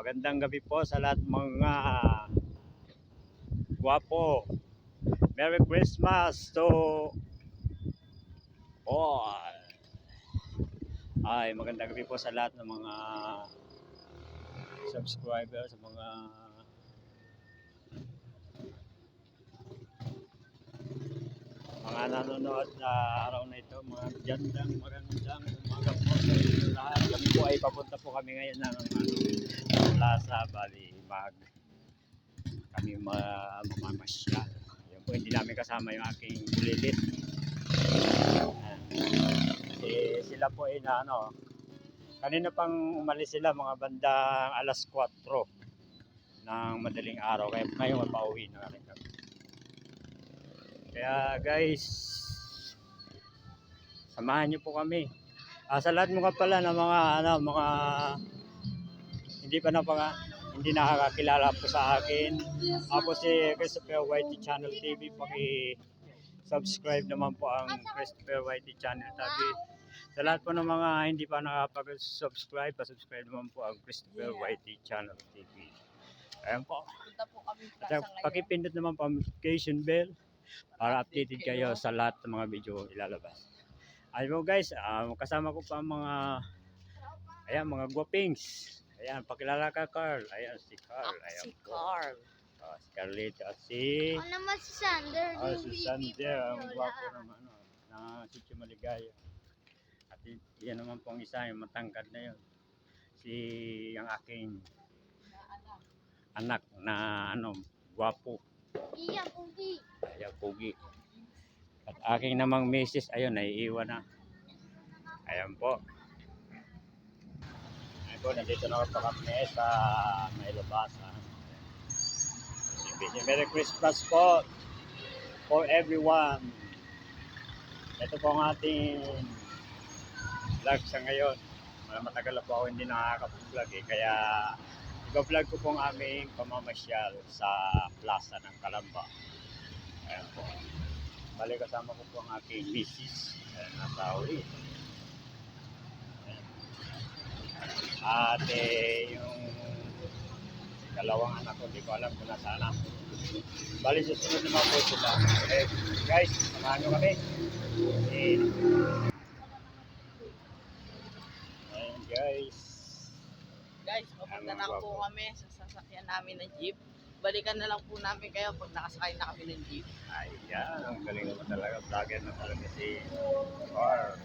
Magandang gabi po sa lahat mga guwapo. Merry Christmas to all. Ay, magandang gabi po sa lahat ng mga subscribers, sa mga mga nanonood sa araw na ito, mga gandang magandang umaga po sa inyo lahat. Kami po ay papunta po kami ngayon ng Plaza Bali Mag. Kami ma mamamasyal. Yan po, hindi namin kasama yung aking bulilit. Eh, sila po ay na ano, kanina pang umalis sila mga bandang alas 4 ng madaling araw. Kaya ngayon mapauwi na rin kami. Kaya guys, samahan niyo po kami. Ah, sa lahat mga pala ng mga ano, mga hindi pa na panga, hindi nakakakilala po sa akin. Ako si Christopher Whitey Channel TV. Paki subscribe naman po ang Christopher Whitey Channel TV. Sa lahat po ng mga hindi pa nakapag-subscribe, pa-subscribe naman po ang Christopher Whitey Channel TV. Ayan po. Punta po kami At pakipindot naman po ang notification bell para updated kayo sa lahat ng mga video ilalabas. Ayun po guys, um, kasama ko pa ang mga ayan, mga guwapings. Ayan, pakilala ka Carl. Ayan, si Carl. Ah, Ayan si po. Carl. Ah, si Carlito at si Ako naman si Sander. ah, yung si Sander, ang gwapo ng ano, na Sitio Maligaya. At yan naman po ang isa, yung matangkad na yun. Si ang aking anak na ano, gwapo. Iya, Pugi. Ayan, pugi. At aking namang misis, ayun, naiiwan na. Ayan po. Po, nandito na po kami sa may labasan. Merry Christmas po for everyone. Ito po ang ating vlog sa ngayon. Matagal na po ako hindi nakakapag-vlog eh. Kaya i-vlog ko po ang aming pamamasyal sa plaza ng Kalamba. Ayan po. Bali kasama ko po ang aking misis. Ayan, nasa uli. Ayan. At eh, yung dalawang anak ko, hindi ko alam kung nasaan na. Bali susunod naman po sila. Eh, guys, samahan nyo kami. Eh, ayan guys. Guys, papunta na po kami sa sasakyan namin ng jeep. Balikan na lang po namin kayo pag nakasakay na kami ng jeep. Ayan, ang galing naman talaga. Vlogger na talaga si Carl.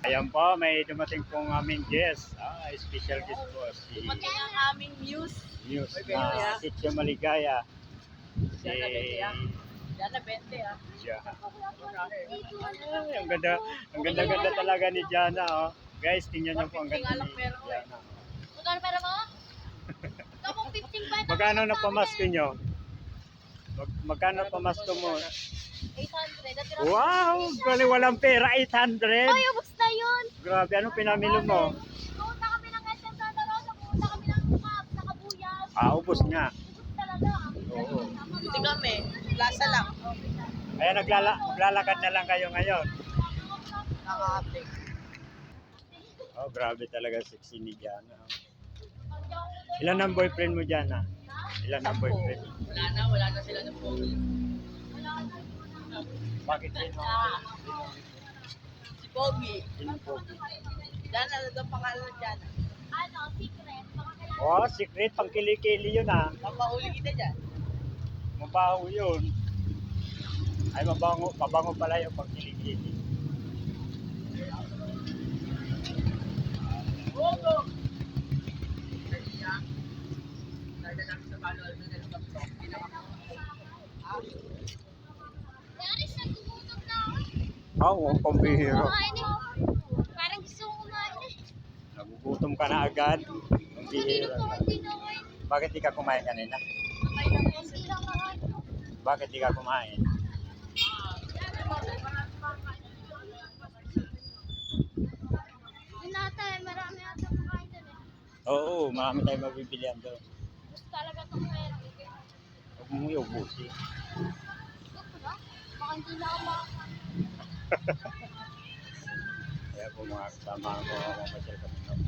Ayan po, may dumating pong aming guest. Ah, special guest po si Dumating ang aming muse. News Ay, na Bea. Sitio Maligaya. Si Diyan na 20 ah. Diyan na 20 ah. Ang ganda, ang ganda-ganda talaga ni Jana, oh. Guys, tingnan niyo po ang ganda ni pero, eh. Jana. Magkano pera mo? Ikaw pong 15 ba? Magkano na pamasko nyo? Mag, magkano pamasko mo? 800. Dati rin- Wow! Gali walang pera, 800! Ay, ubos yun. Grabe, anong pinamilo mo? Pumunta kami ng SM Santa Rosa. Pumunta kami ng Map sa Kabuyas. Ah, ubos nga. Ubos talaga. Oo. Hindi kami. Plaza lang. Kaya naglala, maglalakad na lang kayo ngayon. Naka-update. Oh, grabe talaga sexy ni Jana. Ilan ang boyfriend mo, Jana? Ilan ang boyfriend? Wala na, wala na sila ng phone. Bakit yun? Si Pogi. Sino po? Diyan na, ano ang pangalan dyan? Ano, secret. Oh, secret, pang kilikili yun ah. Papauli kita dyan. Mabaho yun. Ay, mabango, mabango pala yung pang kilikili. Bogo! Dahil namin sa Palo Alto na lang Aris, nagugutom na ako. Oo, oh, eh. Parang gusto kong kumain eh. Nagugutom ka na agad. Ko kain. Bakit di ka kumain kanina? Bakit di ka kumain? Eh, marami ata kumain doon eh. Oo, marami tayong mabibilihan doon. Gusto talaga itong pera. Huwag iubusin. Gusto ba? Baka hindi na ako makakain. Kaya po mga kasama ko, mamasyal kami ng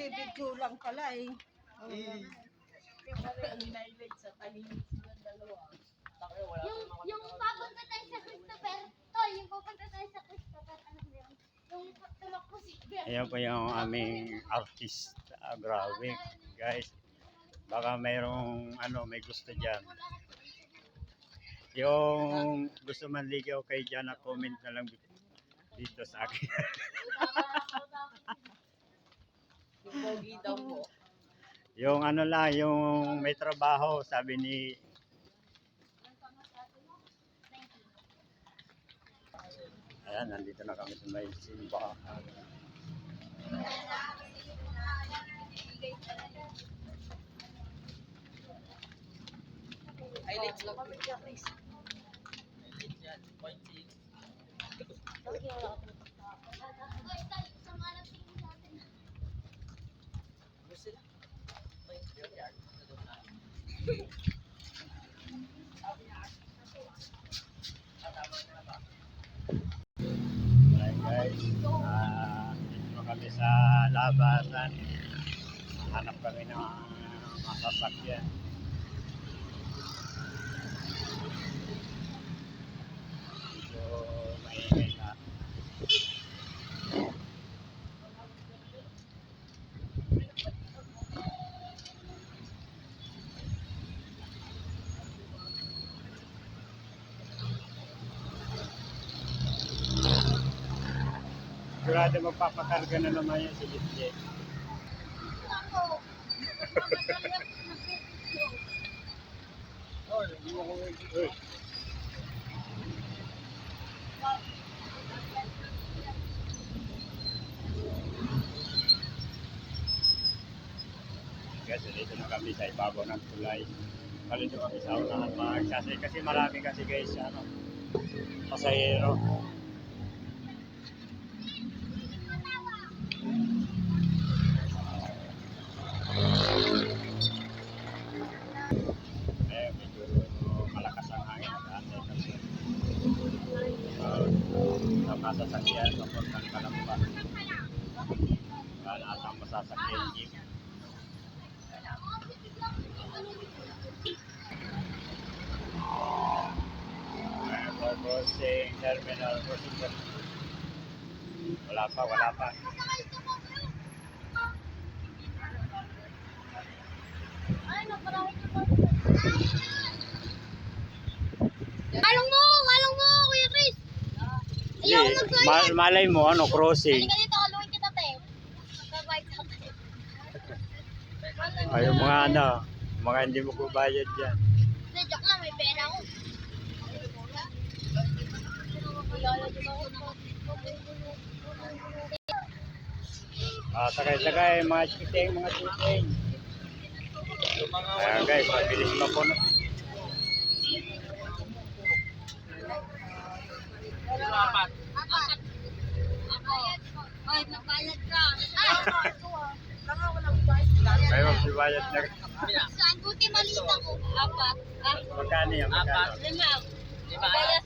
Nagbibidyo lang pala eh. Takay, wala Yung, yung papunta tayo sa Christopher, tol, yung papunta tayo sa Christopher, ano ba yun? Yung tumakbo si Bert. Ayan po yung aming artist. Ah, grabe, guys. Baka mayroong ano, may gusto dyan. Yung gusto manligaw kay Jana, comment na lang dito sa akin. Yung pogi daw po. yung ano lang, yung may trabaho, sabi ni Ayan, nandito na kami sa may simbahan. Highlights lang po. Highlights yan. Point six. Okay, wala ko. Ay, tayo, sama lang tingin sa atin. Gusto sila. Point yun yan. Sa doon na. Alright guys, ah, dito kami sa labasan. Hanap kami ng masasakyan. Sigurado magpapakarga na naman yan si Litje. Ako. Uy. Kasi dito na kami sa ibabaw ng tulay. Palito kami sa unahan magsasay kasi marami kasi guys ano, pasahero. Eh, medyo malakas ang hangin at ate kasi uh, sa masasakyan papuntang Kalamba. Wala atang masasakyan jeep. Ayan po, crossing terminal, crossing terminal. Wala pa, wala pa. Ay, naparami ko pa. Along mo! Along mo, Kuya Chris! Ayaw mo magbayad. ma- malay mo, ano, crossing. Halika dito, aluin kita, te. Magbabayad ka, te. Ay, yung mga ano, mga hindi mo kubayad dyan. Hindi, joke lang, may pera ako. Ah, sakay-sakay, mga chiting, mga chiting. Ayan guys, mabilis po. na- Apat. Apat. Ako. Ay, magbayad ka. Kayo magsibayad na. Saan buti malita ko? Apat. Magkano yan? Magkano? lima. Lima? Bayad.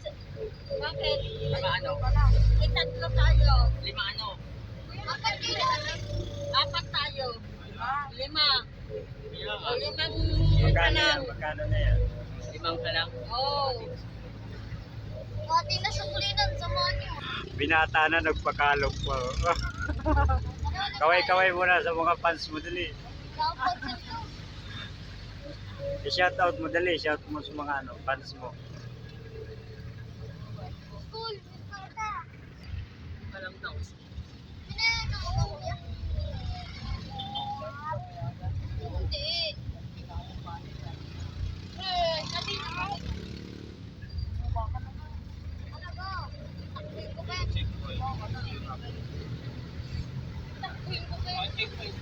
Bakit? Lima ano? Itatlo tayo. Lima ano? Apat kilo. Apat tayo. Lima. Lima O, limang Magkano yan? Magkano na yan? Limang ka lang. Oo. Pati na sa kulinan sa monyo. Binata na nagpakalog po. Kaway-kaway muna sa mga fans mo dali. Dapat ito. I-shout out mo dali. Shout mo sa mga ano, fans mo. School. Karta. Alam daw. I think like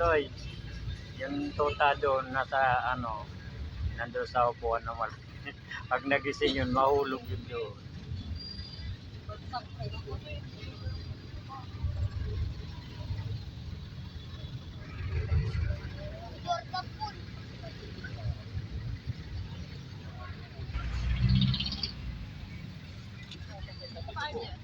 Tutoy, yung tuta doon nasa ano, nandun sa upuan naman. Pag nagising yun, mahulog yun doon. Salito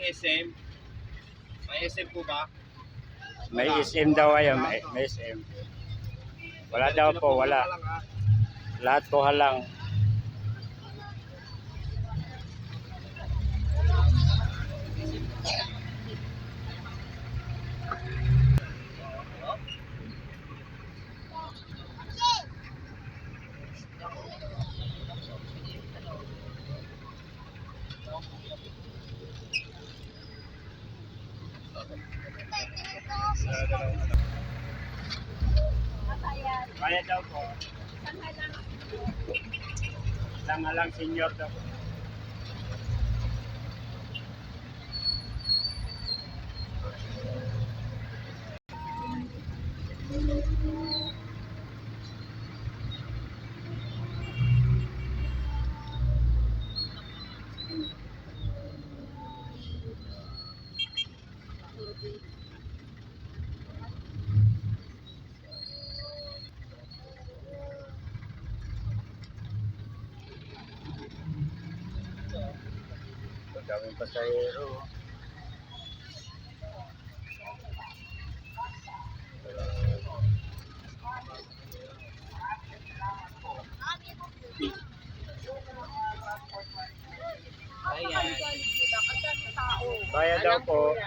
Wala bang SM? May SM po ba? May SM daw ayun, may, may SM. Wala daw po, wala. Lahat po halang. Kaya daw po. Isang halang senior. Ang daming pasahero. Ayan. Kaya daw po.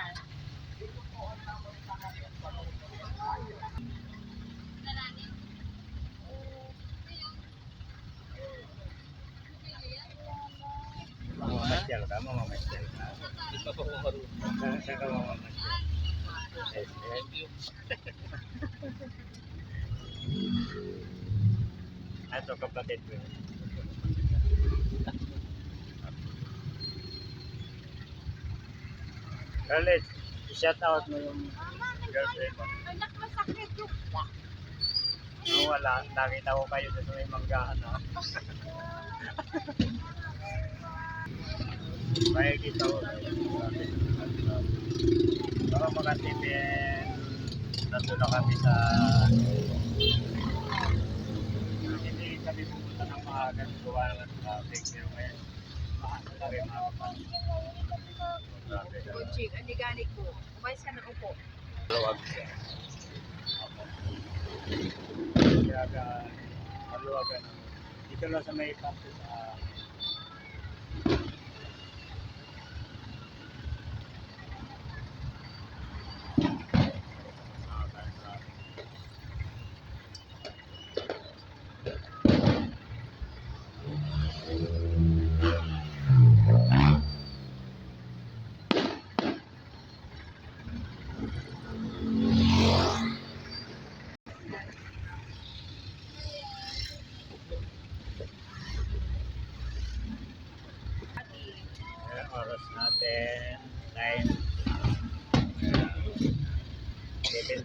Ka, mamamasyal ka. Ito po po marunong. Saan saan ka mamamasyal? SM? Ito kapatid ko. Carlet, shout out mo yung girlfriend mo. Anak, masakit yung Nung wala, nakita ko kayo sa may manggahan ha. Kaya kita ko. Baka makatipin. Nandun na kami sa... Hindi kami pupunta ng maaga. Gawa sa traffic. Pero ngayon, mahal na rin mga kapatid. Grabe ka. Coaching, ani gani ko. Umayos ka na upo. Maluwag siya. Kaya ka, maluwag ka. Dito lang sa may kanto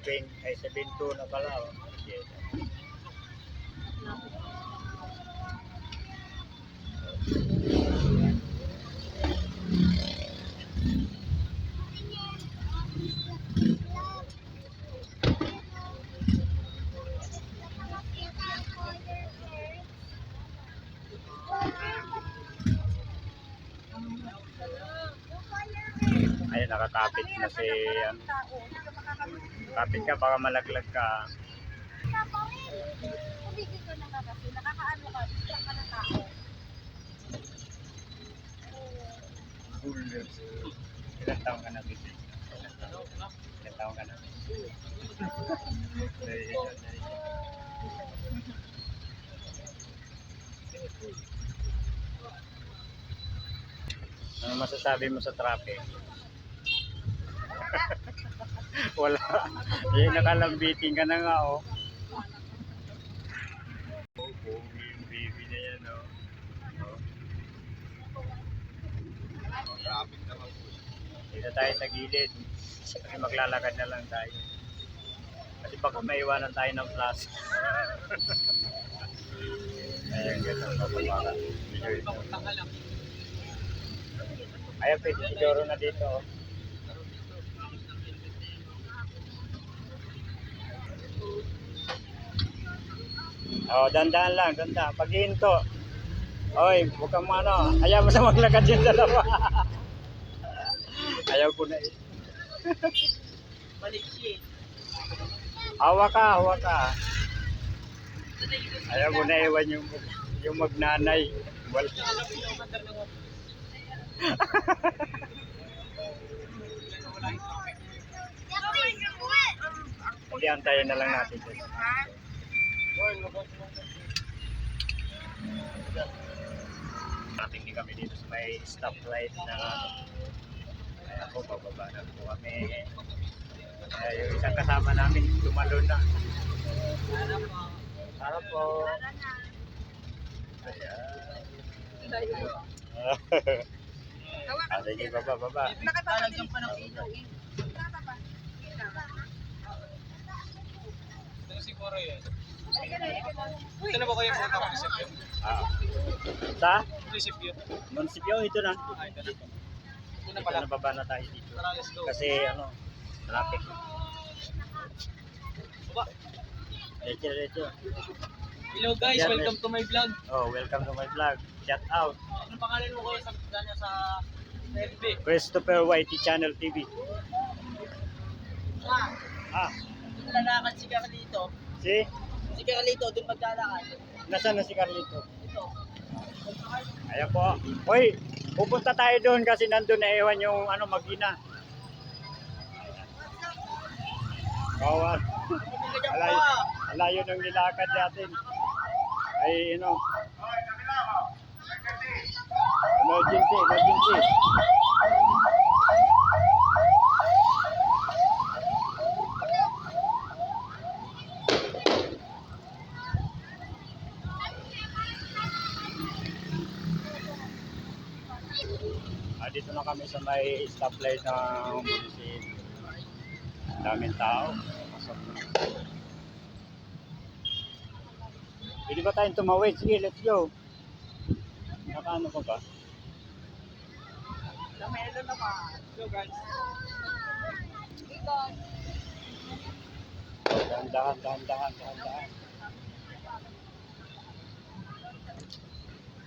20, ay 72 na pala. Oh. Ay, nakatapit na si ano, ka kapit ka, baka malaglag ka. Tumigil ka na nga kasi, ka, distract ka ng tao. Ilan taong ka na, Bibi? Ilan taong ka na? Good. Ano masasabi mo sa traffic? Wala. Eh, nakalambiting ka na nga, oh. Oh, pogi yung baby. Dito tayo sa gilid. Kasi maglalakad na lang tayo. Kasi baka maiwanan tayo ng plus. Ayan, ganun. Ayan, pwede si Doro na dito. oh. Oh, dandan lang, dandan. Pag hinto. Oy, huwag kang ano. Ayaw mo sa maglakad yung dalawa. Ayaw ko na eh. Balik siya eh. Hawa ka, hawa ka. Ayaw mo na iwan yung, yung magnanay. Wala. Hindi, antayin na lang natin. dito. Ating di kami dito sa may stoplight na kaya po bababa na po kami. Kaya yung isang kasama namin tumalon na. Harap po. Ah, sige, baba, baba. Nakapagod pa ng ilaw eh. Siguro yun. Halika na, halika na. Ito na ba kayo punta ko munisipyo? Ah. Sa Munisipyo. munisipyo, ito na. Ah, ito na. Ito na pala. na baba na tayo dito. Kasi ano, traffic. Baba. Diretso, diretso. Hello guys, Yeah, welcome let's- to my vlog. Oh, welcome to my vlog. Shout out. Ano pangalan mo kayo sa niya sa FB? Christopher Whitey Channel TV. Ah, Ah, lalakad si Carlito. si? Si Carlito, doon maglalakad. Nasaan na si Carlito? Ito. Ayan po. Hoy, pupunta tayo doon kasi nandun na ewan yung ano, magina. Ganyan Alayo, alayo ng nilakad natin. Ay, you know. Emergency, emergency. Ah, dito na kami sa may stoplight ng munisipyo. Daming tao. Pasok na. Pwede ba tayong tumawid? Sige, let's go. Nakaano ko ba? Lamelo naman. Hello guys. Dahan, dahan, dahan, dahan, dahan.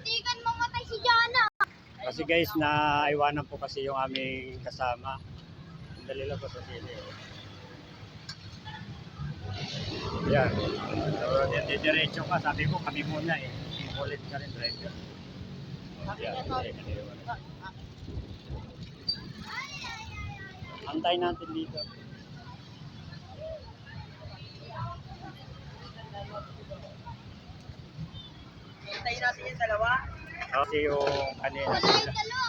Tigan mamatay si Jana. Kasi guys, naiwanan po kasi yung aming kasama. Dali lang po sa sili. Yan. So, diretso ka. Sabi ko, kami muna eh. Ulit ka rin driver. Yan. Antay natin dito. Hintayin natin yung dalawa. Kasi yung kanina,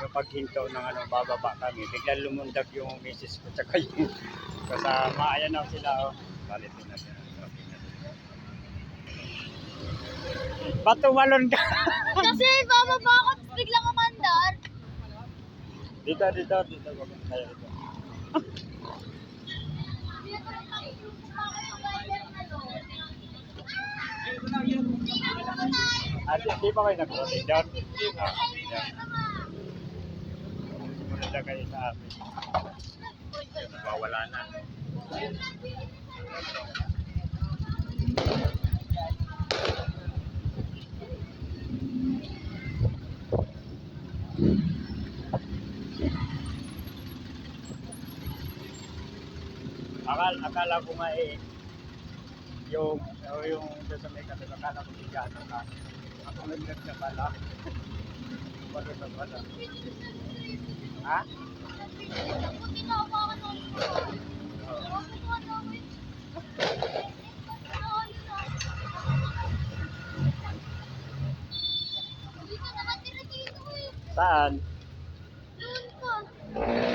yung paghinto ng ano, bababa kami, biglang lumundag yung misis ko tsaka yung kasama. Ayan na sila, oh. Balitin na sila. Ba't tumalon ka? Kasi bababa ako tapos biglang umandar. dito, dito, dito. tayo dito. Ah, di, di ba kayo nag-rotate down? Ah, na kayo sa amin. Nagwawala na. akala, akala ko nga eh, yung, yung sa may kapit, akala ko bigyan ka. Nagdag ka pala. Wala na pala. Ha? Buti na ako ako nung Ako ko ano eh. Hindi ka nakatira dito eh. Saan? Doon ka.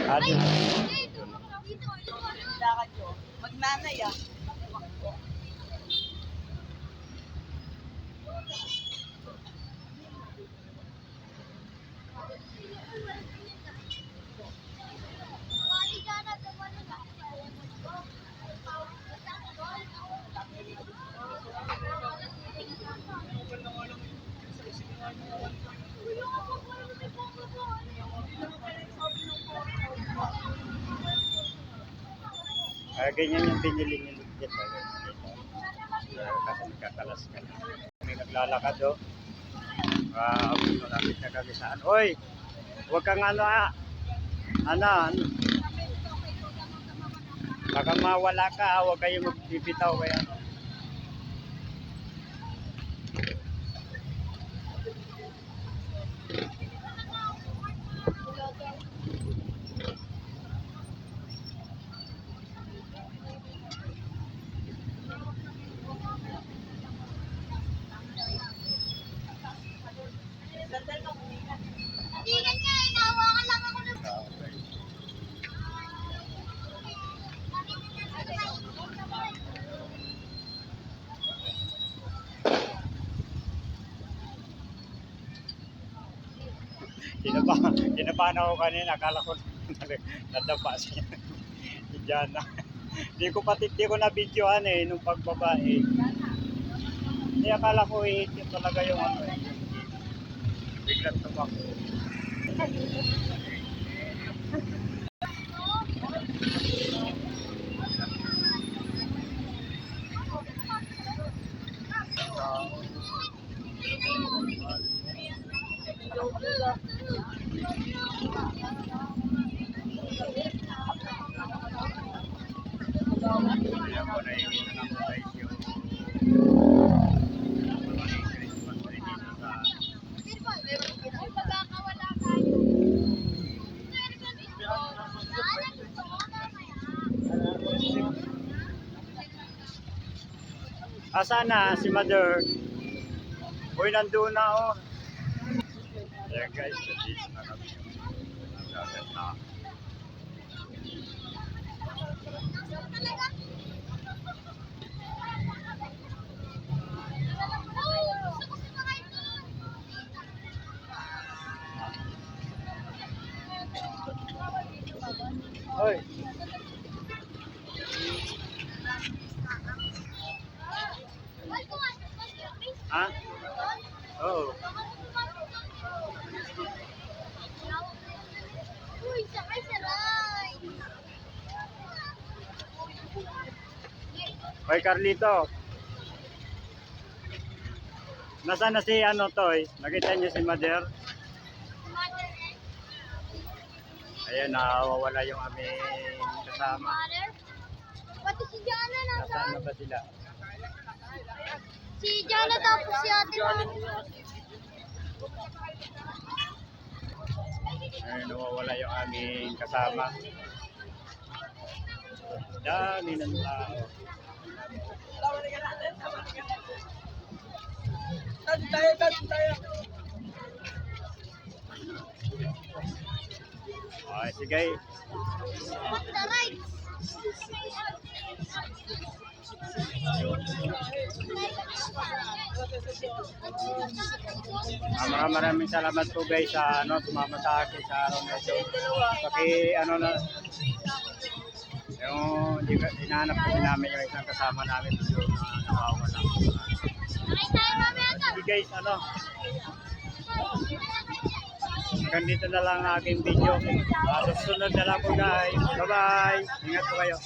Ah, Ay, dito. dito. Dito. Dito. Lakad nyo. Magnanay ah. Mali ka na. Tumali ka. Ah, ganyan yung binili ni Lugit. Ah, kasi nagkakalas ka na. Kami naglalakad do. Ah, malapit na kami saan. Hoy! Huwag kang ano ah. Ano? ano? Baka mawala ka, ah. huwag kayong magbibitaw kaya. Hindi Kinabahan, kinabahan ako kanina, akala ko nadapa siya. Diyan na. Di ko pati, di ko na videohan eh, nung pagbabae. Hindi akala ko iitin talaga yung ano eh. Biglang tumakbo. Kaya ko Asa na si Mother? Uy, nandun na oh. Guys, so dito na kami yung gagat na Ay, pumasok ba siya? Please. ha? Oo. Uy, sakay sa ride. Hoy, Carlito. Nasaan na si ano Toy? Nakita niyo si Mother? Ayan, nawawala yung aming kasama. Pati si Jana Nasaan nasaan? na ba sila? Si Jana tapos si ate mo. Ayun, nawawala yung aming kasama. Dami ng tao. Tayo tayo, tayo. Okay, sige. Ah, mga maraming salamat po guys sa ano, sumama sa akin sa araw na ito. Paki ano na, yung hinahanap kasi namin yung isang kasama namin medyo na nawawala. Sige guys, ano, hanggang na lang ang aking video. Ah, susunod na lang po guys. Bye-bye. Ingat po kayo.